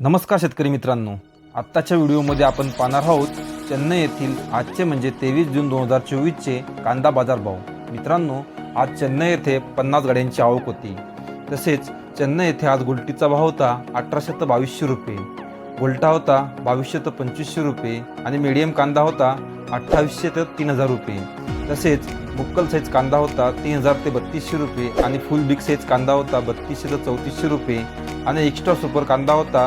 नमस्कार शेतकरी मित्रांनो. आत्ताच्या व्हिडिओमध्ये आपण पाहणार आहोत चेन्नई येथील आजचे म्हणजे तेवीस जून दोन हजार चोवीसचे कांदा बाजार भाव. मित्रांनो आज चेन्नई येथे पन्नास गाड्यांची आवक होती. तसेच चेन्नई येथे आज गुलटीचा भाव होता अठराशे तर बावीसशे रुपये. गुलटा होता बावीसशे तर पंचवीसशे रुपये आणि मीडियम कांदा होता अठ्ठावीसशे ते तीन हजार रुपये. तसेच मुक्कल साईज कांदा होता तीन हजार ते बत्तीसशे रुपये आणि फुल बिग साईज कांदा होता बत्तीसशे ते चौतीसशे रुपये. आणि एक्स्ट्रा सुपर कांदा होता